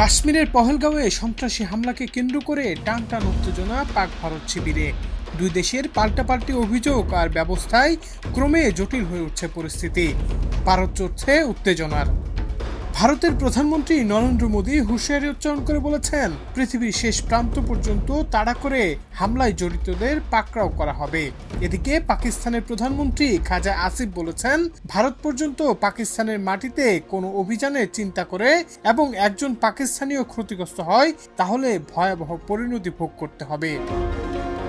কাশ্মীরের পহলগাঁওয়ে সন্ত্রাসী হামলাকে কেন্দ্র করে টান টান উত্তেজনা পাক ভারত শিবিরে। দুই দেশের পাল্টাপাল্টি অভিযোগ আর ব্যবস্থায় ক্রমে জটিল হয়ে উঠছে পরিস্থিতি। ভারত চড়ছে উত্তেজনার। ভারতের প্রধানমন্ত্রী নরেন্দ্র মোদী হুঁশিয়ারি উচ্চারণ করে বলেছেন, পৃথিবীর শেষ প্রান্ত পর্যন্ত তাড়া করে হামলায় জড়িতদের পাকড়াও করা হবে। এদিকে পাকিস্তানের প্রধানমন্ত্রী খাজা আসিফ বলেছেন, ভারত পর্যন্ত পাকিস্তানের মাটিতে কোনো অভিযানের চিন্তা করে এবং একজন পাকিস্তানিও ক্ষতিগ্রস্ত হয়, তাহলে ভয়াবহ পরিণতি ভোগ করতে হবে।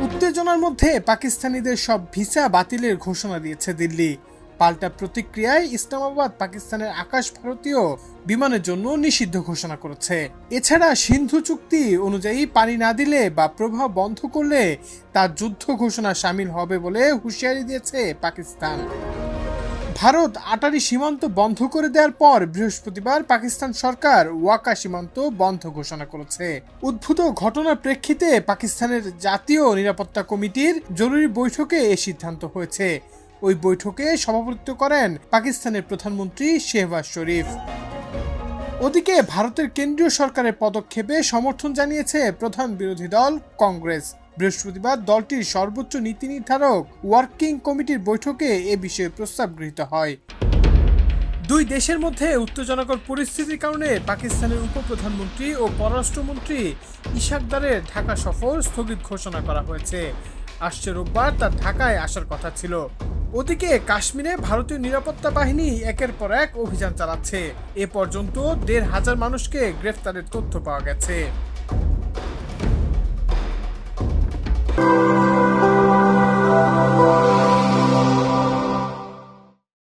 উত্তেজনার মধ্যে পাকিস্তানিদের সব ভিসা বাতিলের ঘোষণা দিয়েছে দিল্লি। পাল্টা প্রতিক্রিয়ায় ইসলামাবাদ, পাকিস্তানের আকাশ ভারতীয় বিমানের জন্য নিষিদ্ধ ঘোষণা করেছে। এছাড়া সিন্ধু চুক্তি অনুযায়ী পানি না দিলে বা প্রবাহ বন্ধ করলে তার যুদ্ধ ঘোষণা সামিল হবে বলে হুঁশিয়ারি দিয়েছে পাকিস্তান। ভারত আটারি সীমান্ত বন্ধ করে দেওয়ার পর বৃহস্পতিবার পাকিস্তান সরকার ওয়াকা সীমান্ত বন্ধ ঘোষণা করেছে। উদ্ভূত ঘটনার প্রেক্ষিতে পাকিস্তানের জাতীয় নিরাপত্তা কমিটির জরুরি বৈঠকে এ সিদ্ধান্ত হয়েছে। ওই বৈঠকে সভাপতিত্ব করেন পাকিস্তানের প্রধানমন্ত্রী শেহবাজ শরীফ। ওদিকে ভারতের কেন্দ্রীয় সরকারের পদক্ষেপে সমর্থন জানিয়েছে প্রধান বিরোধী দল কংগ্রেস। বৃহস্পতিবার দলটির সর্বোচ্চ নীতি নির্ধারক ওয়ার্কিং কমিটির বৈঠকে এ বিষয়ে প্রস্তাব গৃহীত হয়। দুই দেশের মধ্যে উত্তেজনাকর পরিস্থিতির কারণে পাকিস্তানের উপপ্রধানমন্ত্রী ও পররাষ্ট্রমন্ত্রী ইশাকদারের ঢাকা সফর স্থগিত ঘোষণা করা হয়েছে। আসছে রোববার তার ঢাকায় আসার কথা ছিল। ওদিকে কাশ্মীরে ভারতীয় নিরাপত্তা বাহিনী একের পর এক অভিযান চালাচ্ছে। এ পর্যন্ত দেড় হাজার মানুষকে গ্রেফতারের তথ্য পাওয়া গেছে।